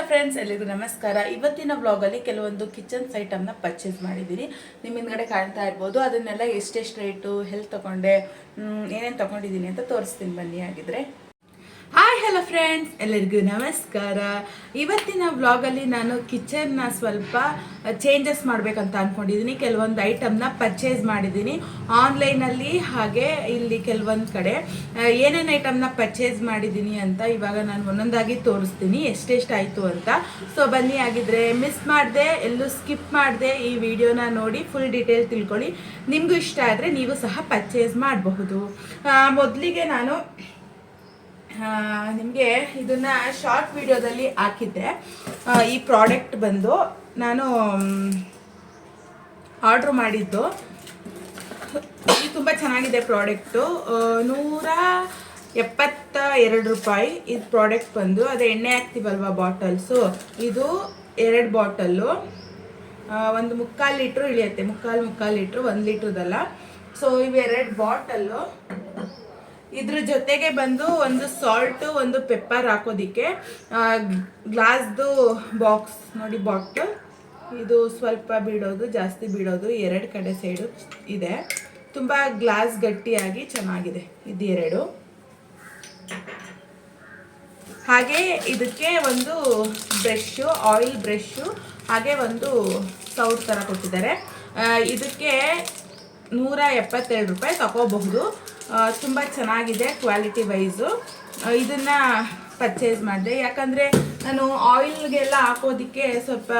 Hello friends ಎಲ್ಲರಿಗೂ ನಮಸ್ಕಾರ. ಇವತ್ತಿನ ವ್ಲಾಗಲ್ಲಿ ಕೆಲವೊಂದು ಕಿಚನ್ಸ್ ಐಟಮ್ನ ಪರ್ಚೇಸ್ ಮಾಡಿದ್ದೀನಿ. ನಿಮ್ಮ ಹಿಂದ್ಗಡೆ ಕಾಣ್ತಾ ಇರ್ಬೋದು. ಅದನ್ನೆಲ್ಲ ಎಷ್ಟೆಷ್ಟು ರೇಟು ಹೆಲ್ತ್ ತಗೊಂಡೆ ಏನೇನು ತಗೊಂಡಿದ್ದೀನಿ ಅಂತ ತೋರಿಸ್ತೀನಿ ಬನ್ನಿ ಆಗಿದ್ರೆ ಹಾಯ್ ಹಲೋ ಫ್ರೆಂಡ್ಸ್ ಎಲ್ಲರಿಗೂ ನಮಸ್ಕಾರ. ಇವತ್ತಿನ ವ್ಲಾಗಲ್ಲಿ ನಾನು ಕಿಚನ್ನ ಸ್ವಲ್ಪ ಚೇಂಜಸ್ ಮಾಡಬೇಕಂತ ಅಂದ್ಕೊಂಡಿದ್ದೀನಿ ಕೆಲವೊಂದು ಐಟಮ್ನ ಪರ್ಚೇಸ್ ಮಾಡಿದ್ದೀನಿ ಆನ್ಲೈನಲ್ಲಿ ಹಾಗೆ ಇಲ್ಲಿ ಕೆಲವೊಂದು ಕಡೆ ಏನೇನು ಐಟಮ್ನ ಪರ್ಚೇಸ್ ಮಾಡಿದ್ದೀನಿ ಅಂತ ಇವಾಗ ನಾನು ಒಂದೊಂದಾಗಿ ತೋರಿಸ್ತೀನಿ. ಎಷ್ಟೆಷ್ಟು ಆಯಿತು ಅಂತ. ಸೊ ಬನ್ನಿ ಆಗಿದ್ರೆ ಮಿಸ್ ಮಾಡಿದೆ, ಎಲ್ಲೂ ಸ್ಕಿಪ್ ಮಾಡಿದೆ ಈ ವಿಡಿಯೋನ ನೋಡಿ ಫುಲ್ ಡೀಟೇಲ್ ತಿಳ್ಕೊಳ್ಳಿ. ನಿಮಗೂ ಇಷ್ಟ ಆದರೆ ನೀವು ಸಹ ಪರ್ಚೇಸ್ ಮಾಡಬಹುದು. ಮೊದಲಿಗೆ ನಾನು ನಿಮಗೆ ಇದನ್ನ ಶಾರ್ಟ್ ವಿಡಿಯೋದಲ್ಲಿ ಹಾಕಿದ್ದೆ ಈ ಪ್ರಾಡಕ್ಟ್ ಬಂದು ನಾನು ಆರ್ಡ್ರ್ ಮಾಡಿದ್ದು. ಇದು ತುಂಬ ಚೆನ್ನಾಗಿದೆ ಪ್ರಾಡಕ್ಟು ನೂರ ಎಪ್ಪತ್ತ ಎರಡು ರೂಪಾಯಿ ಇದು ಪ್ರಾಡಕ್ಟ್ ಬಂದು, ಅದು ಎಣ್ಣೆ ಹಾಕ್ತೀವಲ್ವ ಬಾಟಲ್ಸು ಇದು ಎರಡು ಬಾಟಲ್ಲು ಒಂದು ಮುಕ್ಕಾಲು ಲೀಟ್ರು ಇಳಿಯುತ್ತೆ. ಮುಕ್ಕಾಲು ಮುಕ್ಕಾಲು ಲೀಟ್ರು ಒಂದು ಲೀಟ್ರದಲ್ಲ. ಸೊ ಇವೆರಡು ಬಾಟಲ್ಲು ಇದ್ರ ಜೊತೆಗೆ ಬಂದು ಒಂದು ಸಾಲ್ಟ್ ಒಂದು ಪೆಪ್ಪರ್ ಹಾಕೋದಿಕ್ಕೆ ಗ್ಲಾಸ್ದು ಬಾಕ್ಸ್ ನೋಡಿ ಬಾಟಲ್ ಇದು ಸ್ವಲ್ಪ ಬಿಡೋದು ಜಾಸ್ತಿ ಬಿಡೋದು ಎರಡು ಕಡೆ ಸೈಡು ಇದೆ. ತುಂಬ ಗ್ಲಾಸ್ ಗಟ್ಟಿಯಾಗಿ ಚೆನ್ನಾಗಿದೆ ಇದು ಎರಡು. ಹಾಗೆ ಇದಕ್ಕೆ ಒಂದು ಬ್ರಷ್ಷು ಆಯಿಲ್ ಬ್ರಷ್ಷು ಹಾಗೆ ಒಂದು ಸೌಟ್ ಥರ ಕೊಟ್ಟಿದ್ದಾರೆ. ಇದಕ್ಕೆ ನೂರ ಎಪ್ಪತ್ತೆರಡು ರೂಪಾಯಿ ತಗೋಬಹುದು. ತುಂಬ ಚೆನ್ನಾಗಿದೆ ಕ್ವಾಲಿಟಿ ವೈಸು. ಇದನ್ನು ಪರ್ಚೇಸ್ ಮಾಡಿದೆ. ಯಾಕಂದರೆ ನಾನು ಆಯಿಲ್ಗೆಲ್ಲ ಹಾಕೋದಕ್ಕೆ ಸ್ವಲ್ಪ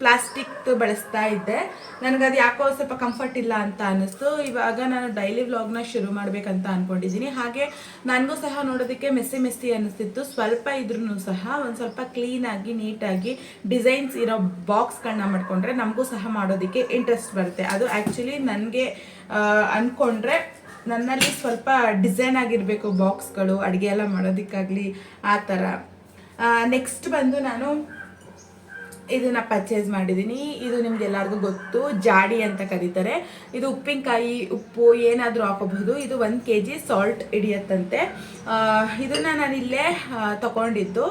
ಪ್ಲಾಸ್ಟಿಕ್ ಬಳಸ್ತಾ ಇದ್ದೆ. ನನಗದು ಯಾಕೋ ಸ್ವಲ್ಪ ಕಂಫರ್ಟ್ ಇಲ್ಲ ಅಂತ ಅನ್ನಿಸ್ತು. ಇವಾಗ ನಾನು ಡೈಲಿ ವ್ಲಾಗ್ನ ಶುರು ಮಾಡಬೇಕಂತ ಅಂದ್ಕೊಂಡಿದ್ದೀನಿ ಹಾಗೆ ನನಗೂ ಸಹ ನೋಡೋದಕ್ಕೆ ಮೆಸ್ಸಿ ಮೆಸ್ಸಿ ಅನ್ನಿಸ್ತಿತ್ತು. ಸ್ವಲ್ಪ ಇದ್ರೂ ಸಹ ಒಂದು ಸ್ವಲ್ಪ ಕ್ಲೀನಾಗಿ ನೀಟಾಗಿ ಡಿಸೈನ್ಸ್ ಇರೋ ಬಾಕ್ಸ್ಗಳನ್ನ ಮಾಡಿಕೊಂಡ್ರೆ ನಮಗೂ ಸಹ ಮಾಡೋದಕ್ಕೆ ಇಂಟ್ರೆಸ್ಟ್ ಬರುತ್ತೆ. ಅದು ಆ್ಯಕ್ಚುಲಿ ನನಗೆ ಅಂದ್ಕೊಂಡ್ರೆ ನನ್ನಲ್ಲಿ ಸ್ವಲ್ಪ ಡಿಸೈನ್ ಆಗಿರಬೇಕು ಬಾಕ್ಸ್ಗಳು ಅಡುಗೆ ಎಲ್ಲ ಮಾಡೋದಕ್ಕಾಗಲಿ ಆ ಥರ. ನೆಕ್ಸ್ಟ್ ಬಂದು ನಾನು ಇದನ್ನ ಪರ್ಚೇಸ್ ಮಾಡಿದ್ದೀನಿ. ಇದು ನಿಮ್ಗೆ ಗೊತ್ತು ಜಾಡಿ ಅಂತ ಕರೀತಾರೆ. ಇದು ಉಪ್ಪಿನಕಾಯಿ ಉಪ್ಪು ಏನಾದರೂ ಹಾಕೋಬಹುದು. ಇದು ಒಂದು ಕೆ ಜಿ ಸಾಲ್ಟ್ ಹಿಡಿಯತ್ತಂತೆ. ಇದನ್ನು ಇದನ್ನ ನಾನು ಇಲ್ಲೇ ಆ, ತಗೊಂಡಿದ್ದು.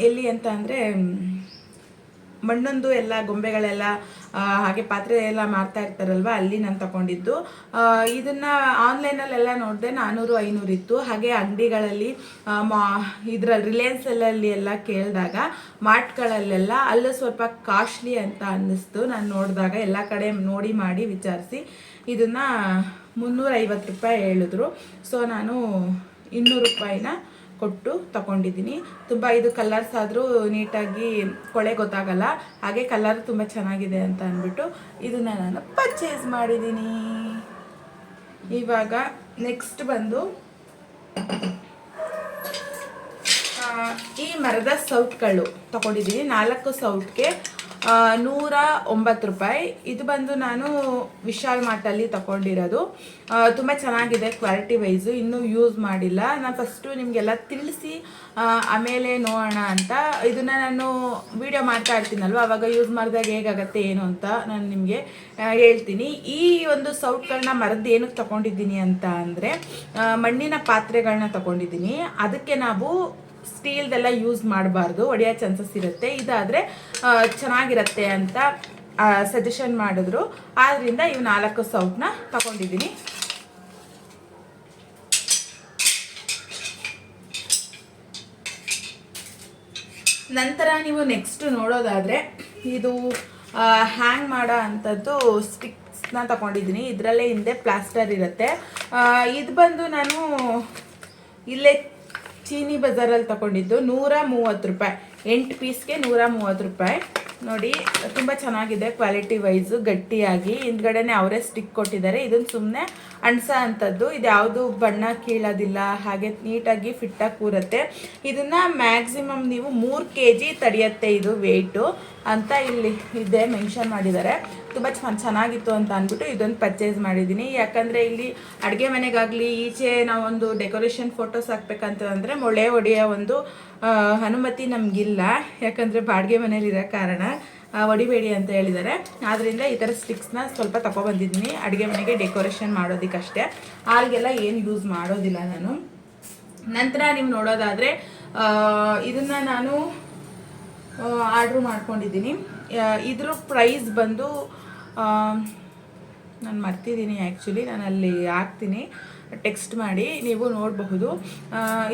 ಎಲ್ಲಿ ಅಂತ ಅಂದರೆ ಮಣ್ಣೊಂದು ಎಲ್ಲ ಗೊಂಬೆಗಳೆಲ್ಲ ಹಾಗೆ ಪಾತ್ರೆ ಎಲ್ಲ ಮಾಡ್ತಾ ಇರ್ತಾರಲ್ವ, ಅಲ್ಲಿ ನಾನು ತಗೊಂಡಿದ್ದು. ಇದನ್ನು ಆನ್ಲೈನಲ್ಲೆಲ್ಲ ನೋಡಿದೆ ನಾನ್ನೂರು ಐನೂರು ಇತ್ತು. ಹಾಗೆ ಅಂಗಡಿಗಳಲ್ಲಿ ಮಾ ರಿಲಯನ್ಸ್ ಅಲ್ಲಿ ಎಲ್ಲ ಕೇಳಿದಾಗ, ಮಾರ್ಟ್ಗಳಲ್ಲೆಲ್ಲ ಅಲ್ಲೂ ಸ್ವಲ್ಪ ಕಾಸ್ಟ್ಲಿ ಅಂತ ಅನ್ನಿಸ್ತು. ನಾನು ನೋಡಿದಾಗ ಎಲ್ಲ ಕಡೆ ನೋಡಿ ಮಾಡಿ ವಿಚಾರಿಸಿ ಇದನ್ನ ಮುನ್ನೂರ ಐವತ್ತು ರೂಪಾಯಿ ಹೇಳಿದ್ರು. ಸೊ ನಾನು ಇನ್ನೂರು ರೂಪಾಯಿನ ಕೊಟ್ಟು ತಗೊಂಡಿದ್ದೀನಿ. ತುಂಬ ಇದು ಕಲರ್ಸ್ ಆದರೂ ನೀಟಾಗಿ ಕೊಳೆ ಗೊತ್ತಾಗಲ್ಲ. ಹಾಗೆ ಕಲರ್ ತುಂಬ ಚೆನ್ನಾಗಿದೆ ಅಂತ ಅಂದ್ಬಿಟ್ಟು ಇದನ್ನು ನಾನು ಪರ್ಚೇಸ್ ಮಾಡಿದ್ದೀನಿ. ಇವಾಗ ನೆಕ್ಸ್ಟ್ ಬಂದು ಈ ಮರದ ಸೌಟ್ಗಳು ತಗೊಂಡಿದ್ದೀನಿ. ನಾಲ್ಕು ಸೌಟ್ಗೆ ನೂರ ಒಂಬತ್ತು ರೂಪಾಯಿ. ಇದು ಬಂದು ನಾನು ವಿಶಾಲ್ ಮಾರ್ಟಲ್ಲಿ ತಗೊಂಡಿರೋದು. ತುಂಬ ಚೆನ್ನಾಗಿದೆ ಕ್ವಾಲಿಟಿ ವೈಸು. ಇನ್ನೂ ಯೂಸ್ ಮಾಡಿಲ್ಲ. ನಾನು ಫಸ್ಟು ನಿಮಗೆಲ್ಲ ತಿಳಿಸಿ ಆಮೇಲೆ ನೋಡೋಣ ಅಂತ. ಇದನ್ನು ನಾನು ವಿಡಿಯೋ ಮಾಡ್ತಾ ಇರ್ತೀನಲ್ವ? ಅವಾಗ ಯೂಸ್ ಮಾಡಿದಾಗ ಹೇಗಾಗತ್ತೆ, ಏನು ಅಂತ ನಾನು ನಿಮಗೆ ಹೇಳ್ತೀನಿ. ಈ ಒಂದು ಸೌಟ್ಗಳನ್ನ ಮರದ್ದು ಏನಕ್ಕೆ ತಗೊಂಡಿದ್ದೀನಿ ಅಂತ ಅಂದರೆ ಮಣ್ಣಿನ ಪಾತ್ರೆಗಳನ್ನ ತಗೊಂಡಿದ್ದೀನಿ. ಅದಕ್ಕೆ ನಾವು ಸ್ಟೀಲ್ದೆಲ್ಲ ಯೂಸ್ ಮಾಡಬಾರ್ದು ಒಡೆಯೋ ಚಾನ್ಸಸ್ ಇರುತ್ತೆ. ಇದಾದರೆ ಚೆನ್ನಾಗಿರುತ್ತೆ ಅಂತ ಸಜೆಷನ್ ಮಾಡಿದ್ರು. ಆದ್ದರಿಂದ ಇವು ನಾಲ್ಕು ಸೌಟ್ನ ತಗೊಂಡಿದ್ದೀನಿ. ನಂತರ ನೀವು ನೆಕ್ಸ್ಟ್ ನೋಡೋದಾದರೆ, ಇದು ಹ್ಯಾಂಗ್ ಮಾಡೋ ಅಂಥದ್ದು ಸ್ಟಿಕ್ಸ್ನ ತಗೊಂಡಿದ್ದೀನಿ. ಇದರಲ್ಲೇ ಹಿಂದೆ ಪ್ಲಾಸ್ಟರ್ ಇರುತ್ತೆ. ಇದು ಬಂದು ನಾನು ಇಲ್ಲೇ ಚೀನಿ ಬಜಾರಲ್ಲಿ ತಗೊಂಡಿದ್ದು ನೂರ ಮೂವತ್ತು ರೂಪಾಯಿ. ಎಂಟು ಪೀಸ್ಗೆ ನೂರ ಮೂವತ್ತು ರೂಪಾಯಿ. ನೋಡಿ, ತುಂಬ ಚೆನ್ನಾಗಿದೆ ಕ್ವಾಲಿಟಿ ವೈಸು, ಗಟ್ಟಿಯಾಗಿ. ಹಿಂದ್ಗಡೆನೆ ಅವರೇ ಸ್ಟಿಕ್ ಕೊಟ್ಟಿದ್ದಾರೆ. ಇದನ್ನು ಸುಮ್ಮನೆ ಅಣಸ ಅಂಥದ್ದು ಇದು ಯಾವುದು ಬಣ್ಣ ಕೀಳೋದಿಲ್ಲ, ಹಾಗೆ ನೀಟಾಗಿ ಫಿಟ್ಟಾಗಿ ಕೂರುತ್ತೆ. ಇದನ್ನು ಮ್ಯಾಕ್ಸಿಮಮ್ ನೀವು ಮೂರು ಕೆ ಜಿ ತಡೆಯುತ್ತೆ ಇದು ವೆಯ್ಟು ಅಂತ ಇಲ್ಲಿ ಇದೆ ಮೆನ್ಷನ್ ಮಾಡಿದ್ದಾರೆ. ತುಂಬ ಚೆನ್ನಾಗಿತ್ತು ಅಂತ ಅಂದ್ಬಿಟ್ಟು ಇದೊಂದು ಪರ್ಚೇಸ್ ಮಾಡಿದ್ದೀನಿ. ಯಾಕಂದರೆ ಇಲ್ಲಿ ಅಡುಗೆ ಮನೆಗಾಗಲಿ, ಈಚೆ ನಾವೊಂದು ಡೆಕೋರೇಷನ್ ಫೋಟೋಸ್ ಹಾಕ್ಬೇಕಂತ ಅಂದರೆ ಮೊಳೆ ಒಡೆಯ ಒಂದು ಅನುಮತಿ ನಮಗಿಲ್ಲ. ಯಾಕಂದರೆ ಬಾಡಿಗೆ ಮನೇಲಿರೋ ಕಾರಣ. ಆ, ಹೊಡಿಬೇಡಿ ಅಂತ ಹೇಳಿದ್ದಾರೆ. ಆದ್ದರಿಂದ ಈ ಥರ ಸ್ಟಿಕ್ಸ್ನ ಸ್ವಲ್ಪ ತಗೊಬಂದಿದ್ದೀನಿ ಅಡುಗೆ ಮನೆಗೆ ಡೆಕೋರೇಷನ್ ಮಾಡೋದಕ್ಕಷ್ಟೇ. ಹಾಲ್ಗೆಲ್ಲ ಏನು ಯೂಸ್ ಮಾಡೋದಿಲ್ಲ ನಾನು. ನಂತರ ನೀವು ನೋಡೋದಾದರೆ ಇದನ್ನು ನಾನು ಆರ್ಡ್ರ್ ಮಾಡ್ಕೊಂಡಿದ್ದೀನಿ. ಇದ್ರ ಪ್ರೈಸ್ ಬಂದು ನಾನು ಮರ್ತಿದ್ದೀನಿ ಆ್ಯಕ್ಚುಲಿ ನಾನು ಅಲ್ಲಿ ಹಾಕ್ತೀನಿ. ಟೆಕ್ಸ್ಟ್ ಮಾಡಿ ನೀವು ನೋಡಬಹುದು.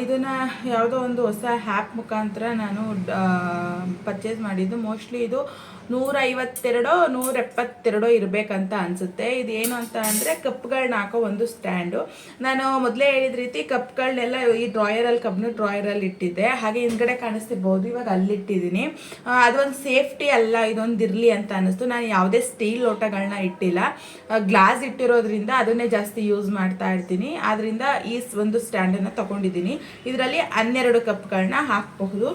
ಇದನ್ನು ಯಾವುದೋ ಒಂದು ಹೊಸ ಹ್ಯಾಪ್ ಮುಖಾಂತರ ನಾನು ಪರ್ಚೇಸ್ ಮಾಡಿದ್ದು. ಮೋಸ್ಟ್ಲಿ ಇದು ನೂರೈವತ್ತೆರಡೋ ನೂರ ಎಪ್ಪತ್ತೆರಡೋ ಇರಬೇಕಂತ ಅನಿಸುತ್ತೆ. ಇದು ಏನು ಅಂತ ಅಂದರೆ ಕಪ್ಗಳನ್ನ ಹಾಕೋ ಒಂದು ಸ್ಟ್ಯಾಂಡು. ನಾನು ಮೊದಲೇ ಹೇಳಿದ ರೀತಿ ಕಪ್ಗಳನ್ನೆಲ್ಲ ಈ ಡ್ರಾಯರಲ್ಲಿ ಕಬ್ಬನ್ನು ಡ್ರಾಯರಲ್ಲಿ ಇಟ್ಟಿದ್ದೆ. ಹಾಗೆ ಹಿಂದ್ಗಡೆ ಕಾಣಿಸ್ತಿರ್ಬೋದು, ಇವಾಗ ಅಲ್ಲಿಟ್ಟಿದ್ದೀನಿ. ಅದೊಂದು ಸೇಫ್ಟಿ ಅಲ್ಲ, ಇದೊಂದು ಇರಲಿ ಅಂತ ಅನ್ನಿಸ್ತು. ನಾನು ಯಾವುದೇ ಸ್ಟೀಲ್ ಲೋಟಗಳನ್ನ ಇಟ್ಟಿಲ್ಲ. ಗ್ಲಾಸ್ ಇಟ್ಟಿರೋದ್ರಿಂದ ಅದನ್ನೇ ಜಾಸ್ತಿ ಯೂಸ್ ಮಾಡ್ತಾ ಇರ್ತೀನಿ. ಆದ್ರಿಂದ ಈ ಒಂದು ಸ್ಟ್ಯಾಂಡನ್ನು ತಗೊಂಡಿದ್ದೀನಿ. ಇದರಲ್ಲಿ ಹನ್ನೆರಡು ಕಪ್ಗಳನ್ನ ಹಾಕಬಹುದು.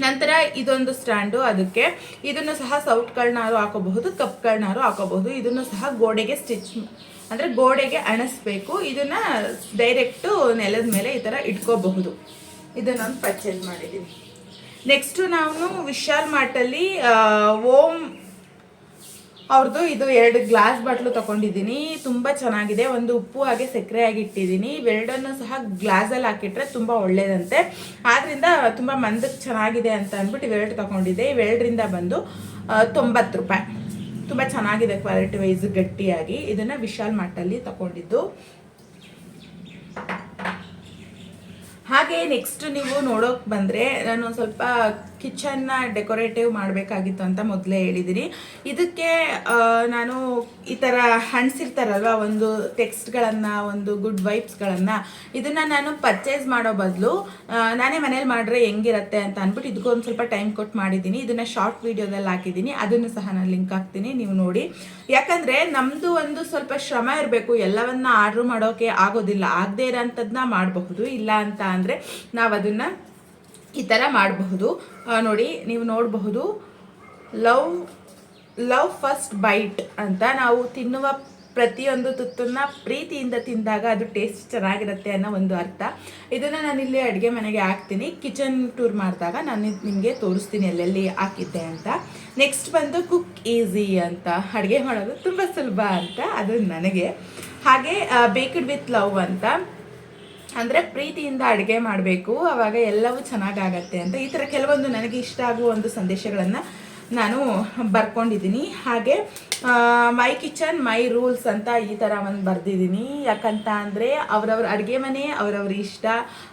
ನಂತರ ಇದೊಂದು ಸ್ಟ್ಯಾಂಡು ಅದಕ್ಕೆ. ಇದನ್ನು ಸಹ ಸೌಟ್ಗಳನ್ನಾರು ಹಾಕೋಬಹುದು ಕಪ್ಗಳನ್ನಾರು ಹಾಕೋಬಹುದು. ಇದನ್ನು ಸಹ ಗೋಡೆಗೆ ಸ್ಟಿಚ್ ಅಂದರೆ ಗೋಡೆಗೆ ಅಣಿಸ್ಬೇಕು. ಇದನ್ನ ಡೈರೆಕ್ಟು ನೆಲದ ಮೇಲೆ ಈ ಥರ ಇಟ್ಕೋಬಹುದು. ಇದನ್ನೊಂದು ಪರ್ಚೇಸ್ ಮಾಡಿದ್ದೀನಿ ನೆಕ್ಸ್ಟು ನಾವು ವಿಶಾಲ್ ಮಾರ್ಟಲ್ಲಿ ಓಮ್ ಅವ್ರದ್ದು ಇದು ಎರಡು ಗ್ಲಾಸ್ ಬಾಟ್ಲು ತಗೊಂಡಿದ್ದೀನಿ. ತುಂಬ ಚೆನ್ನಾಗಿದೆ. ಒಂದು ಉಪ್ಪು ಹಾಗೆ ಸಕ್ಕರೆ ಆಗಿ ಇಟ್ಟಿದ್ದೀನಿ. ಇವೆರಡನ್ನು ಸಹ ಗ್ಲಾಸಲ್ಲಿ ಹಾಕಿಟ್ರೆ ತುಂಬ ಒಳ್ಳೆಯದಂತೆ ಆದ್ದರಿಂದ ತುಂಬ ಮಂದಕ್ಕೆ ಚೆನ್ನಾಗಿದೆ ಅಂತ ಅಂದ್ಬಿಟ್ಟು ಇವೆರಡು ತಗೊಂಡಿದ್ದೆ. ಇವೆರಡರಿಂದ ಬಂದು ತೊಂಬತ್ತು ರೂಪಾಯಿ. ತುಂಬ ಚೆನ್ನಾಗಿದೆ ಕ್ವಾಲಿಟಿ ವೈಸ್ ಗಟ್ಟಿಯಾಗಿ. ಇದನ್ನು ವಿಶಾಲ್ ಮಾರ್ಟಲ್ಲಿ ತಗೊಂಡಿದ್ದು. ಹಾಗೆ ನೆಕ್ಸ್ಟ್ ನೀವು ನೋಡೋಕೆ ಬಂದರೆ ನಾನು ಸ್ವಲ್ಪ ಕಿಚನ್ನ ಡೆಕೋರೇಟಿವ್ ಮಾಡಬೇಕಾಗಿತ್ತು ಅಂತ ಮೊದಲೇ ಹೇಳಿದ್ದೀನಿ ಇದಕ್ಕೆ ನಾನು ಈ ಥರ ಹಣ್ಸಿರ್ತಾರಲ್ವ, ಒಂದು ಟೆಕ್ಸ್ಟ್ಗಳನ್ನು ಒಂದು ಗುಡ್ ವೈಬ್ಸ್ಗಳನ್ನು ಇದನ್ನು ನಾನು ಪರ್ಚೇಸ್ ಮಾಡೋ ಬದಲು ನಾನೇ ಮನೇಲಿ ಮಾಡಿದ್ರೆ ಹೆಂಗಿರತ್ತೆ ಅಂತ ಅಂದ್ಬಿಟ್ಟು ಇದಕ್ಕೂ ಒಂದು ಸ್ವಲ್ಪ ಟೈಮ್ ಕೊಟ್ಟು ಮಾಡಿದ್ದೀನಿ ಇದನ್ನು ಶಾರ್ಟ್ ವೀಡಿಯೋದಲ್ಲಿ ಹಾಕಿದ್ದೀನಿ ಅದನ್ನು ಸಹ ನಾನು ಲಿಂಕ್ ಹಾಕ್ತೀನಿ, ನೀವು ನೋಡಿ. ಯಾಕಂದರೆ ನಮ್ಮದು ಒಂದು ಸ್ವಲ್ಪ ಶ್ರಮ ಇರಬೇಕು. ಎಲ್ಲವನ್ನ ಆರ್ಡ್ರ್ ಮಾಡೋಕೆ ಆಗೋದಿಲ್ಲ. ಆಗದೇ ಇರೋಂಥದ್ದನ್ನ ಮಾಡಬಹುದು. ಇಲ್ಲ ಅಂತ ಅಂದರೆ ನಾವು ಅದನ್ನು ಈ ಥರ ಮಾಡಬಹುದು. ನೋಡಿ, ನೀವು ನೋಡಬಹುದು. ಲವ್ ಲವ್ ಫಸ್ಟ್ ಬೈಟ್ ಅಂತ ನಾವು ತಿನ್ನುವ ಪ್ರತಿಯೊಂದು ತುತ್ತನ್ನು ಪ್ರೀತಿಯಿಂದ ತಿಂದಾಗ ಅದು ಟೇಸ್ಟ್ ಚೆನ್ನಾಗಿರುತ್ತೆ ಅನ್ನೋ ಒಂದು ಅರ್ಥ. ಇದನ್ನು ನಾನಿಲ್ಲಿ ಅಡುಗೆ ಮನೆಗೆ ಹಾಕ್ತೀನಿ. ಕಿಚನ್ ಟೂರ್ ಮಾಡಿದಾಗ ನಾನು ನಿಮಗೆ ತೋರಿಸ್ತೀನಿ ಎಲ್ಲೆಲ್ಲಿ ಹಾಕಿದ್ದೆ ಅಂತ. ನೆಕ್ಸ್ಟ್ ಬಂದು ಕುಕ್ ಈಸಿ ಅಂತ. ಅಡುಗೆ ಮಾಡೋದು ತುಂಬ ಸುಲಭ ಅಂತ ಅದು ನನಗೆ. ಹಾಗೆ ಬೇಕ್ಡ್ ವಿತ್ ಲವ್ ಅಂತ. ಅಂದರೆ ಪ್ರೀತಿಯಿಂದ ಅಡುಗೆ ಮಾಡಬೇಕು ಆವಾಗ ಎಲ್ಲವೂ ಚೆನ್ನಾಗಾಗತ್ತೆ ಅಂತ. ಈ ಥರ ಕೆಲವೊಂದು ನನಗೆ ಇಷ್ಟ ಆಗುವ ಒಂದು ಸಂದೇಶಗಳನ್ನು ನಾನು ಬರ್ಕೊಂಡಿದ್ದೀನಿ. ಹಾಗೆ ಮೈ ಕಿಚನ್ ಮೈ ರೂಲ್ಸ್ ಅಂತ ಈ ಥರ ಒಂದು ಬರೆದಿದ್ದೀನಿ. ಯಾಕಂತ ಅಂದರೆ ಅವರವ್ರ ಅಡುಗೆ ಮನೆ, ಅವರವ್ರ ಇಷ್ಟ.